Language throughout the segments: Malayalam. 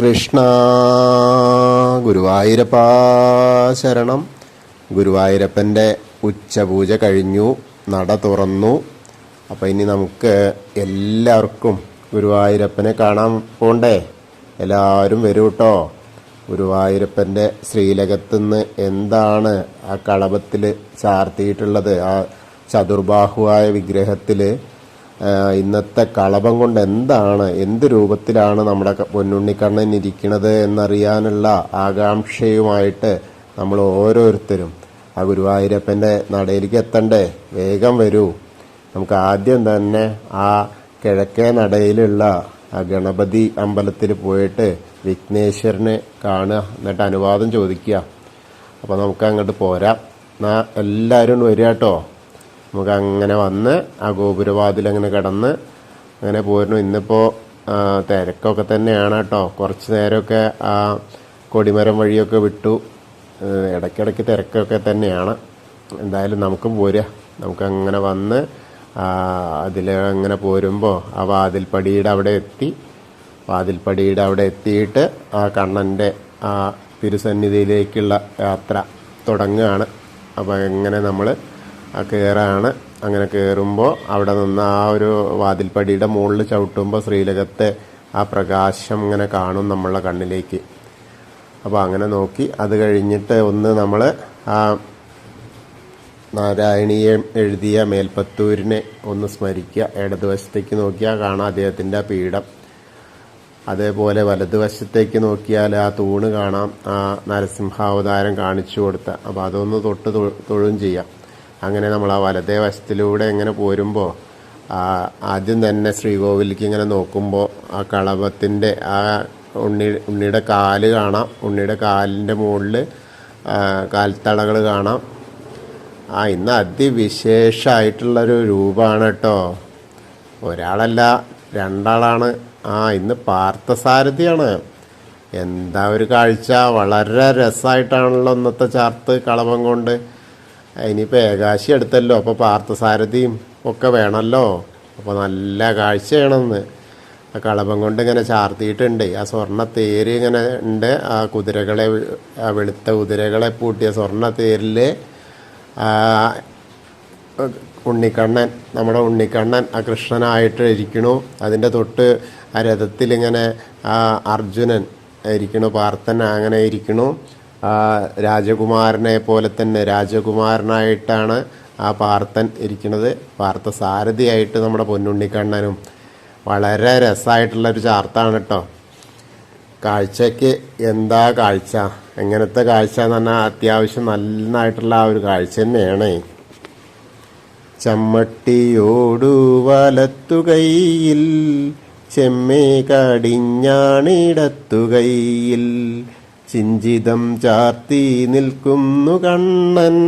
കൃഷ്ണ. ഗുരുവായൂരപ്പ ശരണം. ഗുരുവായൂരപ്പന്റെ ഉച്ചപൂജ കഴിഞ്ഞു. നട തുറന്നു. അപ്പോൾ ഇനി നമുക്ക് എല്ലാവർക്കും ഗുരുവായൂരപ്പനെ കാണാൻ പോണ്ടേ? എല്ലാവരും വരൂ കേട്ടോ ഗുരുവായൂരപ്പന്റെ ശ്രീലകത്തുനിന്ന് എന്താണ് ആ കളഭത്തിൽ ചാർത്തിയിട്ടുള്ളത്? ആ ചതുർബാഹുവായ വിഗ്രഹത്തിൽ ഇന്നത്തെ കളഭം കൊണ്ട് എന്താണ് എന്ത് രൂപത്തിലാണ് നമ്മുടെ പൊന്നുണ്ണിക്കണ്ണൻ ഇരിക്കുന്നത് എന്നറിയാനുള്ള ആകാംക്ഷയുമായിട്ട് നമ്മൾ ഓരോരുത്തരും ആ ഗുരുവായൂരപ്പന്റെ നടയിലേക്ക് എത്തണ്ടേ? വേഗം വരൂ. നമുക്ക് ആദ്യം തന്നെ ആ കിഴക്കേ നടയിലുള്ള ആ ഗണപതി അമ്പലത്തിൽ പോയിട്ട് വിഘ്നേശ്വരനെ കാണുക എന്നിട്ട് അനുവാദം ചോദിക്കുക. അപ്പോൾ നമുക്ക് അങ്ങോട്ട് പോരാം. എന്നാ എല്ലാവരും വരിക കേട്ടോ. നമുക്ക് അങ്ങനെ വന്ന് ആ ഗോപുരവാതിൽ അങ്ങനെ കിടന്ന് അങ്ങനെ പോരുന്നു. ഇന്നിപ്പോൾ തിരക്കൊക്കെ തന്നെയാണ് കേട്ടോ. കുറച്ച് നേരമൊക്കെ ആ കൊടിമരം വഴിയൊക്കെ വിട്ടു. ഇടയ്ക്കിടയ്ക്ക് തിരക്കൊക്കെ തന്നെയാണ്. എന്തായാലും നമുക്ക് പോരുക. നമുക്കങ്ങനെ വന്ന് അതിൽ അങ്ങനെ പോരുമ്പോൾ ആ വാതിൽപ്പടിയുടെ അവിടെ എത്തി. വാതിൽപ്പടിയുടെ അവിടെ എത്തിയിട്ട് ആ കണ്ണന്റെ ആ തിരുസന്നിധിയിലേക്കുള്ള യാത്ര തുടങ്ങുകയാണ്. അപ്പോൾ എങ്ങനെ നമ്മൾ ആ കയറാണ് അങ്ങനെ കയറുമ്പോൾ അവിടെ നിന്ന് ആ ഒരു വാതിൽപ്പടിയുടെ മുകളിൽ ചവിട്ടുമ്പോൾ ശ്രീലകത്തെ ആ പ്രകാശം ഇങ്ങനെ കാണും നമ്മളുടെ കണ്ണിലേക്ക്. അപ്പോൾ അങ്ങനെ നോക്കി. അത് കഴിഞ്ഞിട്ട് ഒന്ന് നമ്മൾ ആ നാരായണീയം എഴുതിയ മേൽപ്പത്തൂരിനെ ഒന്ന് സ്മരിക്കുക. ഇടതുവശത്തേക്ക് നോക്കിയാൽ കാണാം അദ്ദേഹത്തിന്റെ ആ പീഠം. അതേപോലെ വലതുവശത്തേക്ക് നോക്കിയാൽ ആ തൂണ് കാണാം. ആ നരസിംഹാവതാരം കാണിച്ചു കൊടുത്ത. അപ്പോൾ അതൊന്ന് തൊട്ട് തൊഴും ചെയ്യാം. അങ്ങനെ നമ്മൾ ആ വലതേ വശത്തിലൂടെ ഇങ്ങനെ പോരുമ്പോൾ ആദ്യം തന്നെ ശ്രീകോവിലേക്ക് ഇങ്ങനെ നോക്കുമ്പോൾ ആ കളഭത്തിന്റെ ആ ഉണ്ണി ഉണ്ണിയുടെ കാൽ കാണാം. ഉണ്ണിയുടെ കാലിന്റെ മുകളിൽ കാൽത്തളകൾ കാണാം. ആ ഇന്ന് അതിവിശേഷമായിട്ടുള്ളൊരു രൂപമാണ് കേട്ടോ. ഒരാളല്ല രണ്ടാളാണ്. ആ ഇന്ന് പാർത്ഥസാരഥിയാണ്. എന്താ ഒരു കാഴ്ച? വളരെ രസമായിട്ടാണല്ലോ ഇന്നത്തെ ചാർത്ത് കളഭം കൊണ്ട്. ഇനിയിപ്പോൾ ഏകാശി എടുത്തല്ലോ അപ്പോൾ പാർത്ഥസാരഥിയും ഒക്കെ വേണമല്ലോ അപ്പോൾ നല്ല കാഴ്ചയാണെന്ന് ആ കളഭം കൊണ്ട് ഇങ്ങനെ ചാർത്തിയിട്ടുണ്ട്. ആ സ്വർണ തേര് ഇങ്ങനെ ഉണ്ട്. ആ കുതിരകളെ ആ വെളുത്ത കുതിരകളെ പൂട്ടിയ സ്വർണ തേരിൽ ഉണ്ണിക്കണ്ണൻ നമ്മുടെ ഉണ്ണിക്കണ്ണൻ ആ കൃഷ്ണനായിട്ട് ഇരിക്കണു. അതിന്റെ തൊട്ട് ആ രഥത്തിലിങ്ങനെ ആ അർജുനൻ ഇരിക്കണു പാർത്ഥൻ അങ്ങനെ ഇരിക്കണു. രാജകുമാരനെ പോലെ തന്നെ രാജകുമാരനായിട്ടാണ് ആ പാർത്തൻ ഇരിക്കുന്നത്. പാർത്ഥസാരഥിയായിട്ട് നമ്മുടെ പൊന്നുണ്ണിക്കണ്ണനും വളരെ രസമായിട്ടുള്ള ഒരു ചാർത്താണ് കേട്ടോ. കാഴ്ചയ്ക്ക് എന്താ കാഴ്ച? എങ്ങനത്തെ കാഴ്ച എന്ന് പറഞ്ഞാൽ അത്യാവശ്യം നന്നായിട്ടുള്ള ആ ഒരു കാഴ്ച തന്നെയാണ്. ചമ്മട്ടിയോടു വലത്തുകയിൽ ചെമ്മേ കടിഞ്ഞാണിടത്തുകൈയിൽ ചിഞ്ചിതം ചാർത്തി നിൽക്കുന്നു കണ്ണൻ.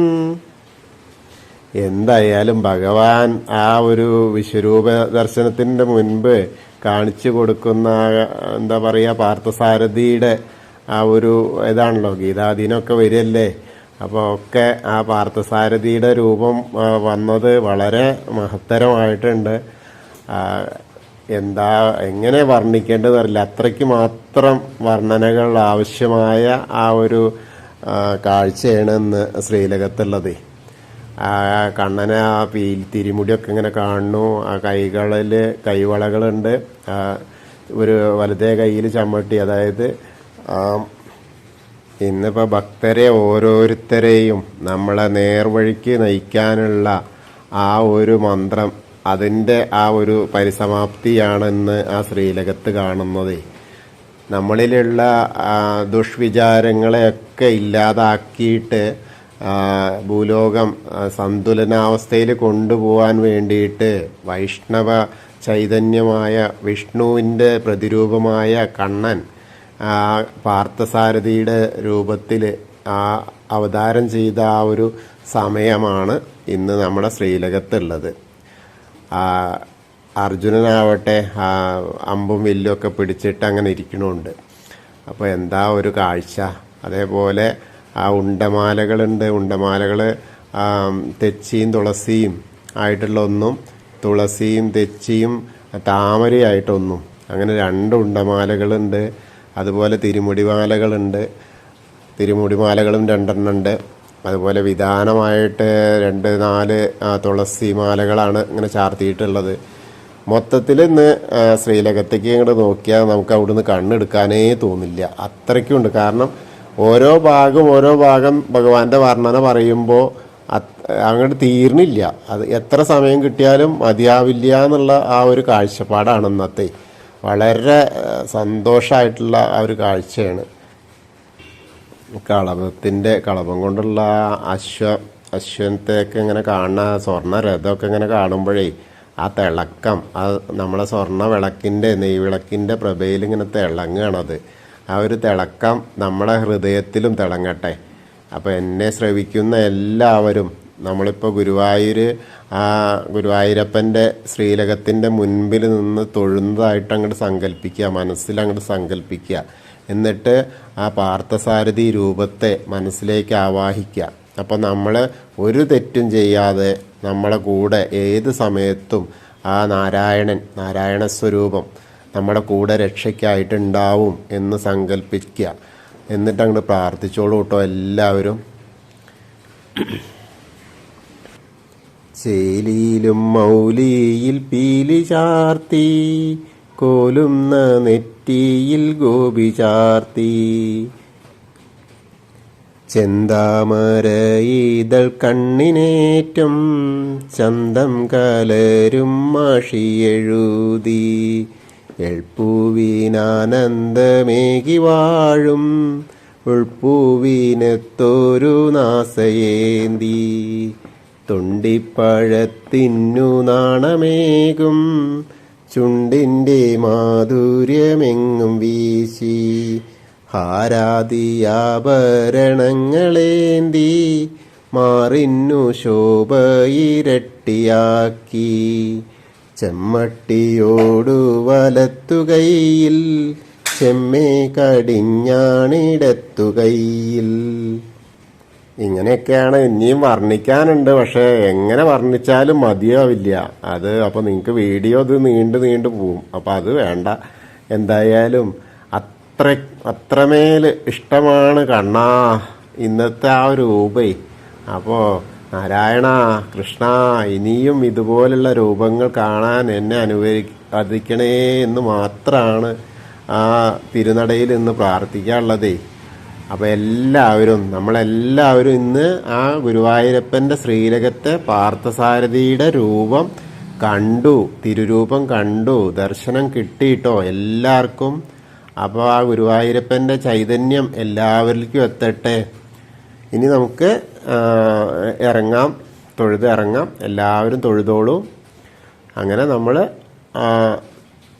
എന്തായാലും ഭഗവാൻ ആ ഒരു വിശ്വരൂപ ദർശനത്തിന്റെ മുൻപ് കാണിച്ചു കൊടുക്കുന്ന എന്താ പറയുക പാർത്ഥസാരഥിയുടെ ആ ഒരു ഇതാണല്ലോ ഗീതാധീനമൊക്കെ വരികയല്ലേ? അപ്പോൾ ഒക്കെ ആ പാർത്ഥസാരഥിയുടെ രൂപം വന്നത് വളരെ മഹത്തരമായിട്ടുണ്ട്. എന്താ എങ്ങനെ വർണിക്കേണ്ടതറില്ല അത്രയ്ക്ക് മാത്രം വർണനകൾ ആവശ്യമായ ആ ഒരു കാഴ്ചയാണ് ഇന്ന് ശ്രീലകത്തുള്ളത്. ആ കണ്ണനെ ആ പീൽ തിരിമുടിയൊക്കെ ഇങ്ങനെ കാണുന്നു. ആ കൈകളിൽ കൈവളകളുണ്ട്. ഒരു വലതേ കയ്യിൽ ചമ്മട്ടി. അതായത് ഇന്നിപ്പോൾ ഭക്തരെ ഓരോരുത്തരെയും നമ്മളെ നേർവഴിക്ക് നയിക്കാനുള്ള ആ ഒരു മന്ത്രം അതിന്റെ ആ ഒരു പരിസമാപ്തിയാണെന്ന് ആ ശ്രീലകത്ത് കാണുന്നത്. നമ്മളിലുള്ള ദുഷ്വിചാരങ്ങളെയൊക്കെ ഇല്ലാതാക്കിയിട്ട് ഭൂലോകം സന്തുലനാവസ്ഥയിൽ കൊണ്ടുപോകാൻ വേണ്ടിയിട്ട് വൈഷ്ണവ ചൈതന്യമായ വിഷ്ണുവിന്റെ പ്രതിരൂപമായ കണ്ണൻ പാർത്ഥസാരഥിയുടെ രൂപത്തിൽ ആ അവതാരം ചെയ്ത ആ ഒരു സമയമാണ് ഇന്ന് നമ്മുടെ ശ്രീലകത്തുള്ളത്. അർജുനനാവട്ടെ അമ്പും വില്ലും ഒക്കെ പിടിച്ചിട്ട് അങ്ങനെ ഇരിക്കണമുണ്ട് അപ്പോൾ എന്താ ഒരു കാഴ്ച? അതേപോലെ ആ ഉണ്ടമാലകളുണ്ട്. ഉണ്ടമാലകൾ തെച്ചിയും തുളസിയും ആയിട്ടുള്ള ഒന്നും തുളസിയും തെച്ചിയും താമരയായിട്ടൊന്നും. അങ്ങനെ രണ്ട് ഉണ്ടമാലകളുണ്ട്. അതുപോലെ തിരുമുടിമാലകളുണ്ട്. തിരുമുടിമാലകളും രണ്ടെണ്ണം ഉണ്ട് അതുപോലെ വിധാനമായിട്ട് രണ്ട് നാല് തുളസി മാലകളാണ് ഇങ്ങനെ ചാർത്തിയിട്ടുള്ളത്. മൊത്തത്തിൽ ഇന്ന് ശ്രീലകത്തേക്ക് ഇങ്ങോട്ട് നോക്കിയാൽ നമുക്ക് അവിടുന്ന് കണ്ണെടുക്കാനേ തോന്നില്ല. അത്രയ്ക്കുണ്ട്. കാരണം ഓരോ ഭാഗം ഓരോ ഭാഗം ഭഗവാന്റെ വർണന പറയുമ്പോൾ അങ്ങോട്ട് തീർന്നില്ല. അത് എത്ര സമയം കിട്ടിയാലും മതിയാവില്ല എന്നുള്ള ആ ഒരു കാഴ്ചപ്പാടാണ് ഇന്നത്തെ വളരെ സന്തോഷമായിട്ടുള്ള ആ ഒരു കാഴ്ചയാണ്. കളഭത്തിന്റെ കളഭം കൊണ്ടുള്ള അശ്വ അശ്വത്തെയൊക്കെ ഇങ്ങനെ കാണുന്ന സ്വർണ രഥമൊക്കെ ഇങ്ങനെ കാണുമ്പോഴേ ആ തിളക്കം ആ നമ്മളെ സ്വർണ വിളക്കിന്റെ നെയ്വിളക്കിന്റെ പ്രഭയിൽ ഇങ്ങനെ തിളങ്ങുകയാണത് ആ ഒരു തിളക്കം നമ്മളെ ഹൃദയത്തിലും തിളങ്ങട്ടെ. അപ്പോൾ എന്നെ ശ്രവിക്കുന്ന എല്ലാവരും നമ്മളിപ്പോൾ ഗുരുവായൂർ ആ ഗുരുവായൂരപ്പന്റെ ശ്രീലകത്തിന്റെ മുൻപിൽ നിന്ന് തൊഴുന്നതായിട്ട് അങ്ങോട്ട് സങ്കല്പിക്കുക മനസ്സിൽ അങ്ങോട്ട് സങ്കല്പിക്കുക. എന്നിട്ട് ആ പാർത്ഥസാരഥി രൂപത്തെ മനസ്സിലേക്ക് ആവാഹിക്കുക. അപ്പോൾ നമ്മൾ ഒരു തെറ്റും ചെയ്യാതെ നമ്മളെ കൂടെ ഏത് സമയത്തും ആ നാരായണൻ നാരായണ സ്വരൂപം നമ്മുടെ കൂടെ രക്ഷയ്ക്കായിട്ടുണ്ടാവും എന്ന് സങ്കല്പിക്കുക എന്നിട്ട് അങ്ങോട്ട് പ്രാർത്ഥിച്ചോളൂ കേട്ടോ എല്ലാവരും. ചേലിയിലും മൗലിയിൽ പീലി ചാർത്തി കോലുന്ന നെറ്റിയിൽ ഗോപി ചാർത്തി. ചെന്താമരയിതൾ കണ്ണിനേറ്റം ചന്തം കലരും മാഷിയെഴുതി. എൾപ്പൂവിനാനന്ദമേകി വാഴും ഉൾപ്പൂവിനത്തൊരു നാസയേന്തി. തൊണ്ടിപ്പഴത്തിന്നു നാണമേകും ചുണ്ടിന്റെ മാധുര്യമെങ്ങും വീശി ഹാരാദിയാഭരണങ്ങളേന്തി മാറിന്നു ശോഭയിരട്ടിയാക്കി. ചെമ്മട്ടിയോടു വലത്തുകയിൽ ചെമ്മേ കടിഞ്ഞാണിടത്തുകൈയിൽ. ഇങ്ങനെയൊക്കെയാണ്. ഇനിയും വർണിക്കാനുണ്ട്. പക്ഷെ എങ്ങനെ വർണിച്ചാലും മതിയാവില്ല അത് അപ്പോൾ നിങ്ങൾക്ക് വീഡിയോ ഇത് നീണ്ടു നീണ്ടു പോവും. അപ്പോൾ അത് വേണ്ട. എന്തായാലും അത്ര അത്രമേൽ ഇഷ്ടമാണ് കണ്ണാ ഇന്നത്തെ ആ രൂപേ. അപ്പോൾ നാരായണ കൃഷ്ണ ഇനിയും ഇതുപോലുള്ള രൂപങ്ങൾ കാണാൻ എന്നെ അനുവദിക്കണേ എന്ന് മാത്രമാണ് ആ തിരുനടയിൽ നിന്ന് പ്രാർത്ഥിക്കാനുള്ളതേ. അപ്പോൾ എല്ലാവരും നമ്മളെല്ലാവരും ഇന്ന് ആ ഗുരുവായൂരപ്പന്റെ ശ്രീലകത്തെ പാർത്ഥസാരഥിയുടെ രൂപം കണ്ടു തിരുരൂപം കണ്ടു ദർശനം കിട്ടിയിട്ടോ എല്ലാവർക്കും. അപ്പോൾ ആ ഗുരുവായൂരപ്പന്റെ ചൈതന്യം എല്ലാവരിലേക്കും എത്തട്ടെ. ഇനി നമുക്ക് ഇറങ്ങാം തൊഴുത് ഇറങ്ങാം. എല്ലാവരും തൊഴുതോളൂ. അങ്ങനെ നമ്മൾ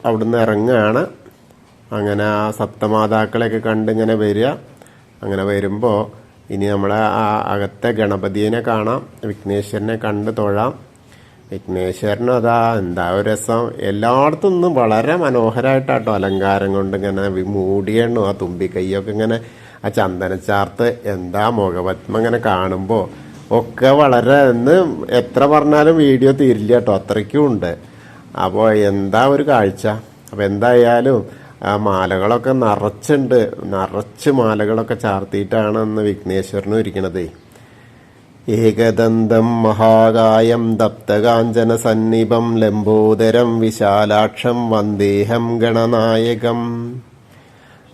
അവിടുന്ന് ഇറങ്ങുകയാണ്. അങ്ങനെ ആ സപ്തമാതാക്കളെയൊക്കെ കണ്ടിങ്ങനെ വരിക. അങ്ങനെ വരുമ്പോൾ ഇനി നമ്മളെ ആ അകത്തെ ഗണപതിയെ കാണാം വിഘ്നേശ്വരനെ കണ്ട് തൊഴാം. വിഘ്നേശ്വരനും അതാ എന്താ ഒരു രസം? എല്ലായിടത്തും വളരെ മനോഹരമായിട്ടാട്ടോ അലങ്കാരം കൊണ്ട് ഇങ്ങനെ മൂടിയണ്ണു ആ തുമ്പി കൈയൊക്കെ ഇങ്ങനെ ആ ചന്ദനച്ചാർത്ത് എന്താ മുഖപത്മ ഇങ്ങനെ കാണുമ്പോൾ ഒക്കെ വളരെ ഇന്ന് എത്ര പറഞ്ഞാലും വീഡിയോ തീരില്ല കേട്ടോ അത്രയ്ക്കും ഉണ്ട്. അപ്പോൾ എന്താ ഒരു കാഴ്ച? അപ്പോൾ എന്തായാലും ആ മാലകളൊക്കെ നിറച്ചുണ്ട്. നിറച്ച് മാലകളൊക്കെ ചാർത്തിയിട്ടാണ് അന്ന് വിഘ്നേശ്വരനും ഇരിക്കണതേ. ഏകദന്തം മഹാകായം ദപ്തകാഞ്ചന സന്നിപം ലംബോദരം വിശാലാക്ഷം വന്ദേഹം ഗണനായകം.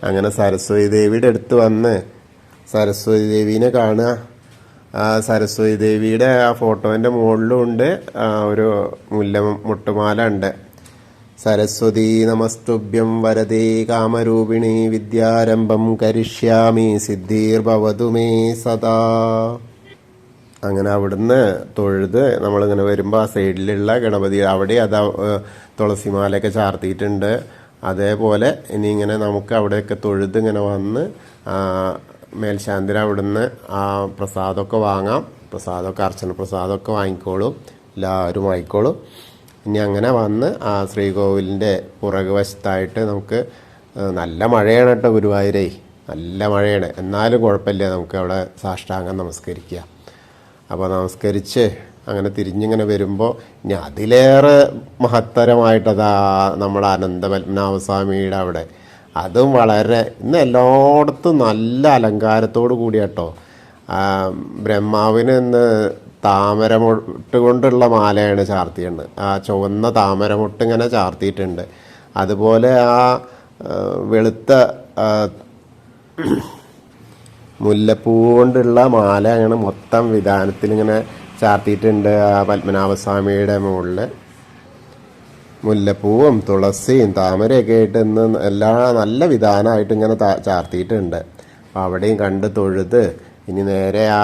അങ്ങനെ സരസ്വതി ദേവിയുടെ അടുത്ത് വന്ന് സരസ്വതി ദേവീനെ കാണുക. ആ സരസ്വതി ദേവിയുടെ ആ ഫോട്ടോന്റെ മുകളിലും ഉണ്ട് ഒരു മുല്ല മുട്ടുമാല ഉണ്ട്. സരസ്വതി നമസ്തുഭ്യം വരദേ കാമരൂപിണി വിദ്യാരംഭം കരിഷ്യാമി സിദ്ധീർഭവതു മേ സദാ. അങ്ങനെ അവിടുന്ന് തൊഴുത് നമ്മളിങ്ങനെ വരുമ്പോൾ ആ സൈഡിലുള്ള ഗണപതി അവിടെ അതാ തുളസിമാലയൊക്കെ ചാർത്തിയിട്ടുണ്ട്. അതേപോലെ ഇനി ഇങ്ങനെ നമുക്ക് അവിടെയൊക്കെ തൊഴുത് ഇങ്ങനെ വന്ന് മേൽശാന്തിര അവിടുന്ന് ആ പ്രസാദമൊക്കെ വാങ്ങാം. പ്രസാദമൊക്കെ അർച്ചന പ്രസാദമൊക്കെ വാങ്ങിക്കോളും. എല്ലാവരും വാങ്ങിക്കോളും. ഇനി അങ്ങനെ വന്ന് ആ ശ്രീകോവിലിന്റെ പുറകു വശത്തായിട്ട് നമുക്ക് നല്ല മഴയാണ് കേട്ടോ ഗുരുവായൂരേ. നല്ല മഴയാണ്. എന്നാലും കുഴപ്പമില്ല നമുക്ക് അവിടെ സാഷ്ടാംഗം നമസ്കരിക്കുക അപ്പോൾ നമസ്കരിച്ച് അങ്ങനെ തിരിഞ്ഞിങ്ങനെ വരുമ്പോൾ ഇനി അതിലേറെ മഹത്തരമായിട്ടതാ നമ്മുടെ അനന്തപത്മനാഭസ്വാമിയുടെ അവിടെ. അതും വളരെ ഇന്ന് എല്ലായിടത്തും നല്ല അലങ്കാരത്തോടു കൂടിയാട്ടോ. ബ്രഹ്മാവിന് ഇന്ന് താമരമൊട്ട് കൊണ്ടുള്ള മാലയാണ് ചാർത്തിയുണ്ട് ആ ചുവന്ന താമരമൊട്ട് ഇങ്ങനെ ചാർത്തിയിട്ടുണ്ട്. അതുപോലെ ആ വെളുത്ത മുല്ലപ്പൂ കൊണ്ടുള്ള മാല അങ്ങനെ മൊത്തം വിധാനത്തിൽ ഇങ്ങനെ ചാർത്തിയിട്ടുണ്ട് ആ പത്മനാഭസ്വാമിയുടെ മുകളിൽ മുല്ലപ്പൂവും തുളസിയും താമരയൊക്കെ ആയിട്ട് ഇന്ന് എല്ലാ നല്ല വിധാനമായിട്ട് ഇങ്ങനെ ചാർത്തിയിട്ടുണ്ട്. അപ്പോൾ അവിടെയും കണ്ട് തൊഴുത് ഇനി നേരെ ആ,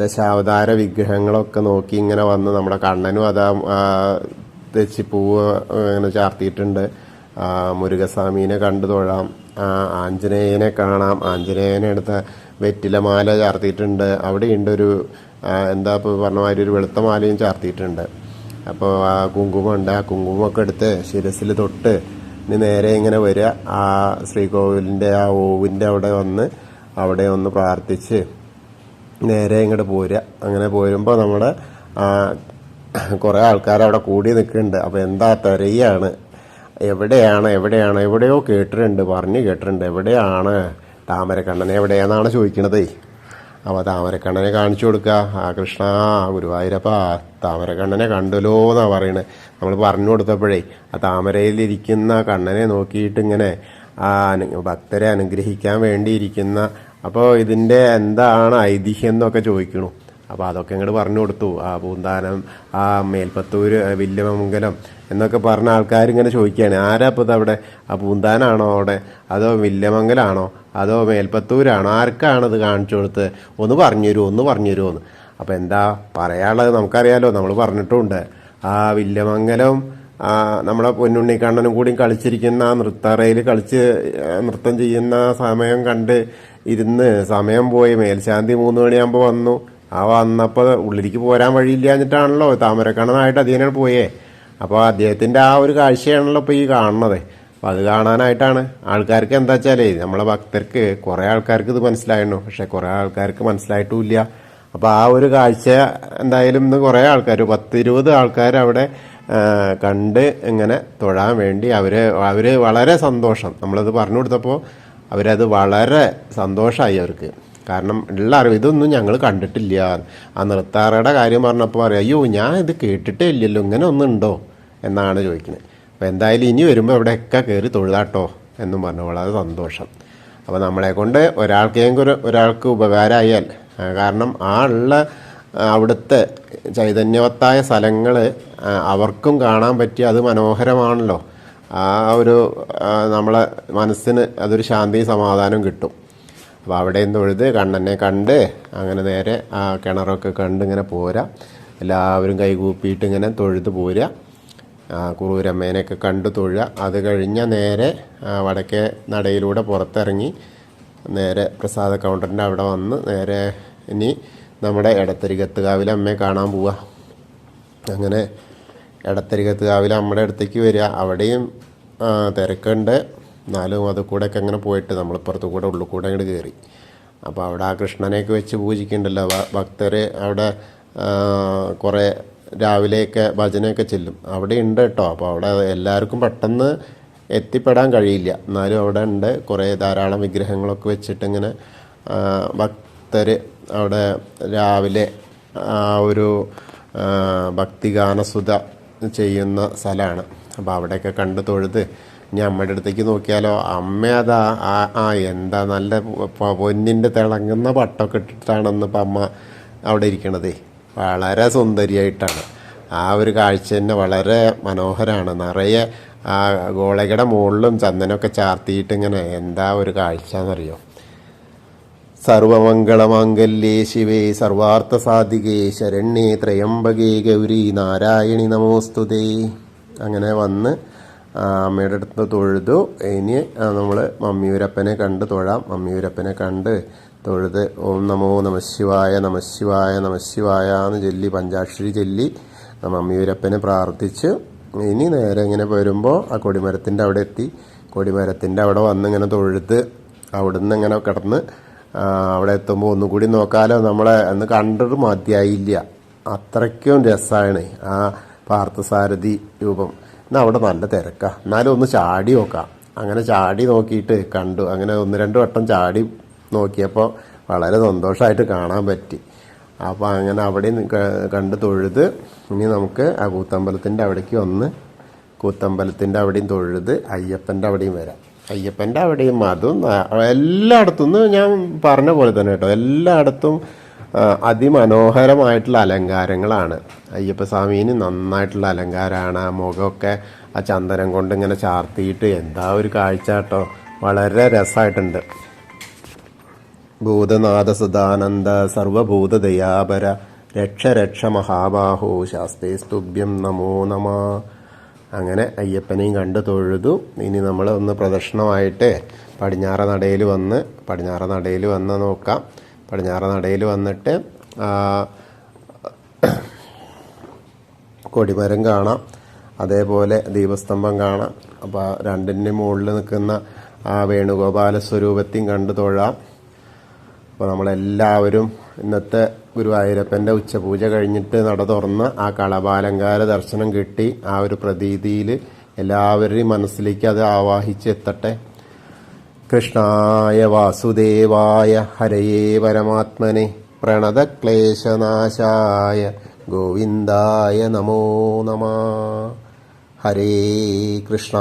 ദശാവതാര വിഗ്രഹങ്ങളൊക്കെ നോക്കി ഇങ്ങനെ വന്ന് നമ്മുടെ കണ്ണനും അതാ തെച്ചിപ്പൂവ് ഇങ്ങനെ ചാർത്തിയിട്ടുണ്ട്. മുരുകസ്വാമീനെ കണ്ടു തൊഴാം. ആഞ്ജനേയനെ കാണാം. ആഞ്ജനേയനെ എടുത്ത വെറ്റിലമാല ചാർത്തിയിട്ടുണ്ട്. അവിടെയുണ്ട് ഒരു എന്താ ഇപ്പോൾ പറഞ്ഞ മാതിരി ഒരു വെളുത്ത മാലയും ചാർത്തിയിട്ടുണ്ട്. അപ്പോൾ ആ കുങ്കുമമുണ്ട് ആ കുങ്കുമൊക്കെ എടുത്ത് ശിരസിൽ തൊട്ട് ഇനി നേരെ ഇങ്ങനെ വരിക. ആ ശ്രീകോവിലിന്റെ ആ ഓവിന്റെ അവിടെ വന്ന് അവിടെ ഒന്ന് പ്രാർത്ഥിച്ച് നേരെ ഇങ്ങോട്ട് പോരുക. അങ്ങനെ പോരുമ്പോൾ നമ്മുടെ കുറേ ആൾക്കാർ അവിടെ കൂടി നിൽക്കുന്നുണ്ട് അപ്പോൾ എന്താ തരയാണ്? എവിടെയാണ് എവിടെയാണ്? എവിടെയോ കേട്ടിട്ടുണ്ട് പറഞ്ഞ് കേട്ടിട്ടുണ്ട്. എവിടെയാണ് താമരക്കണ്ണനെ? എവിടെയാണെന്നാണ് ചോദിക്കണതേ? അപ്പോൾ താമരക്കണ്ണനെ കാണിച്ചു കൊടുക്കുക ആ കൃഷ്ണ ഗുരുവായൂരപ്പ താമരക്കണ്ണനെ കണ്ടല്ലോ എന്നാണ് പറയുന്നത് നമ്മൾ പറഞ്ഞു കൊടുത്തപ്പോഴേ ആ താമരയിലിരിക്കുന്ന കണ്ണനെ നോക്കിയിട്ട് ഇങ്ങനെ ആ ഭക്തരെ അനുഗ്രഹിക്കാൻ വേണ്ടിയിരിക്കുന്ന അപ്പോൾ ഇതിന്റെ എന്താണ് ഐതിഹ്യം എന്നൊക്കെ ചോദിക്കണു. അപ്പോൾ അതൊക്കെ ഇങ്ങോട്ട് പറഞ്ഞു കൊടുത്തു. ആ പൂന്താനം ആ മേൽപ്പത്തൂര് വില്ലമംഗലം എന്നൊക്കെ പറഞ്ഞ ആൾക്കാർ ഇങ്ങനെ ചോദിക്കുകയാണ് ആരാ ഇപ്പോൾ അവിടെ? ആ പൂന്താനാണോ അവിടെ? അതോ വില്ലമംഗലാണോ അതോ മേൽപ്പത്തൂരാണോ? ആർക്കാണത് കാണിച്ചു കൊടുത്ത്? ഒന്ന് പറഞ്ഞു തരുമോ ഒന്ന് പറഞ്ഞു തരുമോ എന്ന്. അപ്പോൾ എന്താ പറയാനുള്ളത് നമുക്കറിയാലോ. നമ്മൾ പറഞ്ഞിട്ടുമുണ്ട് ആ വില്ലമംഗലം നമ്മുടെ പൊന്നുണ്ണിക്കണ്ണനും കൂടി കളിച്ചിരിക്കുന്ന ആ നൃത്തറയിൽ കളിച്ച് നൃത്തം ചെയ്യുന്ന സമയം കണ്ട് ഇരുന്ന് സമയം പോയി മേൽശാന്തി മൂന്ന് മണിയാകുമ്പോൾ വന്നു. ആ വന്നപ്പോൾ ഉള്ളിലേക്ക് പോരാൻ വഴിയില്ല എന്നിട്ടാണല്ലോ താമരക്കണ്ണനായിട്ട് അദ്ദേഹം പോയേ. അപ്പോൾ അദ്ദേഹത്തിന്റെ ആ ഒരു കാഴ്ചയാണല്ലോ ഇപ്പോൾ ഈ കാണുന്നത്. അപ്പോൾ അത് കാണാനായിട്ടാണ്. ആൾക്കാർക്ക് എന്താ വെച്ചാലേ നമ്മളെ ഭക്തർക്ക് കുറേ ആൾക്കാർക്ക് ഇത് മനസ്സിലായിരുന്നു പക്ഷേ കുറേ ആൾക്കാർക്ക് മനസ്സിലായിട്ടുമില്ല. അപ്പോൾ ആ ഒരു കാഴ്ച എന്തായാലും ഇന്ന് കുറേ ആൾക്കാർ പത്ത് ഇരുപത് ആൾക്കാർ അവിടെ കണ്ട് ഇങ്ങനെ തൊഴാൻ വേണ്ടി അവർ അവർ വളരെ സന്തോഷം. നമ്മളത് പറഞ്ഞു കൊടുത്തപ്പോൾ അവരത് വളരെ സന്തോഷമായി അവർക്ക്. കാരണം ഉള്ള അറിവ് ഇതൊന്നും ഞങ്ങൾ കണ്ടിട്ടില്ല. ആ നൃത്താറയുടെ കാര്യം പറഞ്ഞപ്പോൾ പറയാം അയ്യോ ഞാൻ ഇത് കേട്ടിട്ടേ ഇല്ലല്ലോ ഇങ്ങനെ ഒന്നുണ്ടോ? എന്നാണ് ചോദിക്കുന്നത് അപ്പോൾ എന്തായാലും ഇനി വരുമ്പോൾ എവിടെയൊക്കെ കയറി തൊഴുതാട്ടോ എന്നും പറഞ്ഞു. വളരെ സന്തോഷം. അപ്പോൾ നമ്മളെ കൊണ്ട് ഒരാൾക്കെങ്കിലും ഒരു ഒരാൾക്ക് ഉപകാരമായാൽ കാരണം ആ ഉള്ള അവിടുത്തെ ചൈതന്യവത്തായ സ്ഥലങ്ങൾ അവർക്കും കാണാൻ പറ്റിയ അത് മനോഹരമാണല്ലോ. ആ ഒരു നമ്മളെ മനസ്സിന് അതൊരു ശാന്തിയും സമാധാനവും കിട്ടും. അപ്പോൾ അവിടെ നിന്ന് തൊഴുത് കണ്ണനെ കണ്ട് അങ്ങനെ നേരെ ആ കിണറൊക്കെ കണ്ട് ഇങ്ങനെ പോരാ. എല്ലാവരും കൈകൂപ്പിയിട്ട് ഇങ്ങനെ തൊഴുത് പോരുക കുറൂരമ്മേനെയൊക്കെ കണ്ട് തൊഴുക. അത് കഴിഞ്ഞ നേരെ വടക്കേ നടയിലൂടെ പുറത്തിറങ്ങി നേരെ പ്രസാദ കൗണ്ടറിന്റെ അവിടെ വന്ന് നേരെ ഇനി നമ്മുടെ എടത്തരികത്തുകാവിലെ അമ്മയെ കാണാൻ പോവുക അങ്ങനെ എടത്തരികത്തുകാവിലെ നമ്മുടെ അടുത്തേക്ക് വരിക. അവിടെയും തിരക്കുണ്ട്. എന്നാലും അത് കൂടെയൊക്കെ അങ്ങനെ പോയിട്ട് നമ്മളിപ്പുറത്ത് കൂടെ ഉള്ളിൽ കൂടെ അങ്ങോട്ട് കയറി അപ്പോൾ അവിടെ ആ കൃഷ്ണനെയൊക്കെ വെച്ച് പൂജിക്കുന്നുണ്ടല്ലോ ഭക്തർ അവിടെ കുറേ രാവിലെയൊക്കെ ഭജനയൊക്കെ ചെല്ലും. അവിടെ ഉണ്ട് കേട്ടോ അപ്പോൾ അവിടെ എല്ലാവർക്കും പെട്ടെന്ന് എത്തിപ്പെടാൻ കഴിയില്ല. എന്നാലും അവിടെ ഉണ്ട്. കുറേ ധാരാളം വിഗ്രഹങ്ങളൊക്കെ വെച്ചിട്ട് ഇങ്ങനെ ഭക്തർ അവിടെ രാവിലെ ആ ഒരു ഭക്തിഗാനസുത ചെയ്യുന്ന സ്ഥലമാണ്. അപ്പോൾ അവിടെയൊക്കെ കണ്ട് തൊഴുത് ഇനി അമ്മയുടെ അടുത്തേക്ക് നോക്കിയാലോ അമ്മ അതാ ആ ആ എന്താ നല്ല പൊന്നിന്റെ തിളങ്ങുന്ന പട്ടമൊക്കെ ഇട്ടിട്ടാണെന്ന് ഇപ്പം അമ്മ അവിടെ ഇരിക്കണതേ. വളരെ സുന്ദരിയായിട്ടാണ്. ആ ഒരു കാഴ്ച തന്നെ വളരെ മനോഹരമാണ് നിറയെ ആ ഗോളകയുടെ മുകളിലും ചന്ദനമൊക്കെ ചാർത്തിയിട്ട് ഇങ്ങനെ എന്താ ഒരു കാഴ്ച എന്നറിയോ? സർവമംഗളമാംഗല്യേ ശിവേ സർവാർത്ഥസാധികേ ശരണ്യേ ത്രയംബകേ ഗൗരി നാരായണി നമോസ്തുതേ. അങ്ങനെ വന്ന് അമ്മയുടെ അടുത്ത് തൊഴുതു. ഇനി നമ്മൾ മമ്മിയൂരപ്പനെ കണ്ട് തൊഴാം. മമ്മിയൂരപ്പനെ കണ്ട് തൊഴുത് ഓം നമോ നമശിവായ നമശിവായ നമ ശിവായ നമ ശിവായ എന്ന് ചൊല്ലി പഞ്ചാക്ഷരി ചൊല്ലി മമ്മിയൂരപ്പനെ പ്രാർത്ഥിച്ച് ഇനി നേരെ ഇങ്ങനെ വരുമ്പോൾ ആ കൊടിമരത്തിന്റെ അവിടെ എത്തി. കൊടിമരത്തിന്റെ അവിടെ വന്ന് ഇങ്ങനെ തൊഴുത്ത് അവിടുന്ന് ഇങ്ങനെ കിടന്ന് അവിടെ എത്തുമ്പോൾ ഒന്നും കൂടി നോക്കാലോ. നമ്മളെ അന്ന് കണ്ടിട്ട് മതിയായില്ല. അത്രയ്ക്കും രസമാണ് ആ പാർത്ഥസാരഥി രൂപം. എന്നാൽ അവിടെ നല്ല തിരക്കാണ് എന്നാലും ഒന്ന് ചാടി നോക്കാം. അങ്ങനെ ചാടി നോക്കിയിട്ട് കണ്ടു. അങ്ങനെ ഒന്ന് രണ്ട് വട്ടം ചാടി നോക്കിയപ്പോൾ വളരെ സന്തോഷമായിട്ട് കാണാൻ പറ്റി. അപ്പോൾ അങ്ങനെ അവിടെ കണ്ട് തൊഴുത് ഇനി നമുക്ക് ആ കൂത്തമ്പലത്തിന്റെ അവിടേക്ക് ഒന്ന് കൂത്തമ്പലത്തിന്റെ അവിടെയും തൊഴുത് അയ്യപ്പന്റെ അവിടെയും വരാം. അയ്യപ്പന്റെ അവിടെയും അതും ആ, എല്ലായിടത്തും നിന്ന് ഞാൻ പറഞ്ഞ പോലെ തന്നെ കേട്ടോ. എല്ലായിടത്തും അതിമനോഹരമായിട്ടുള്ള അലങ്കാരങ്ങളാണ്. അയ്യപ്പ അയ്യപ്പസ്വാമീന് നന്നായിട്ടുള്ള അലങ്കാരമാണ് ആ മുഖമൊക്കെ ആ ചന്ദനം കൊണ്ട് ഇങ്ങനെ ചാർത്തിയിട്ട് എന്താ ഒരു കാഴ്ച കേട്ടോ. വളരെ രസമായിട്ടുണ്ട്. ഭൂതനാഥ സദാനന്ദ സർവഭൂതദയാപര രക്ഷ രക്ഷ മഹാബാഹോ ശാസ്തേ സ്തുഭ്യം നമോ നമ. അങ്ങനെ അയ്യപ്പനെയും കണ്ട് തൊഴുതു. ഇനി നമ്മൾ ഒന്ന് പ്രദക്ഷിണമായിട്ട് പടിഞ്ഞാറ നടയിൽ വന്ന് പടിഞ്ഞാറ നടയിൽ വന്ന് നോക്കാം. പടിഞ്ഞാറ നടയിൽ വന്നിട്ട് കൊടിമരം കാണാം. അതേപോലെ ദീപസ്തംഭം കാണാം. അപ്പോൾ രണ്ടിന്റെ മുകളിൽ നിൽക്കുന്ന ആ വേണുഗോപാല സ്വരൂപത്തെയും കണ്ടു തൊഴാം. അപ്പോൾ നമ്മളെല്ലാവരും ഇന്നത്തെ ഗുരുവായൂരപ്പന്റെ ഉച്ചപൂജ കഴിഞ്ഞിട്ട് നട തുറന്ന് ആ കളഭാലങ്കാര ദർശനം കിട്ടി. ആ ഒരു പ്രതീതിയിൽ എല്ലാവരുടെയും മനസ്സിലേക്ക് അത് ആവാഹിച്ച് എത്തട്ടെ. കൃഷ്ണായ വാസുദേവായ ഹരയേ പരമാത്മനെ. പ്രണതക്ലേശനാശായ ഗോവിന്ദായ നമോ നമ. ഹരേ കൃഷ്ണ.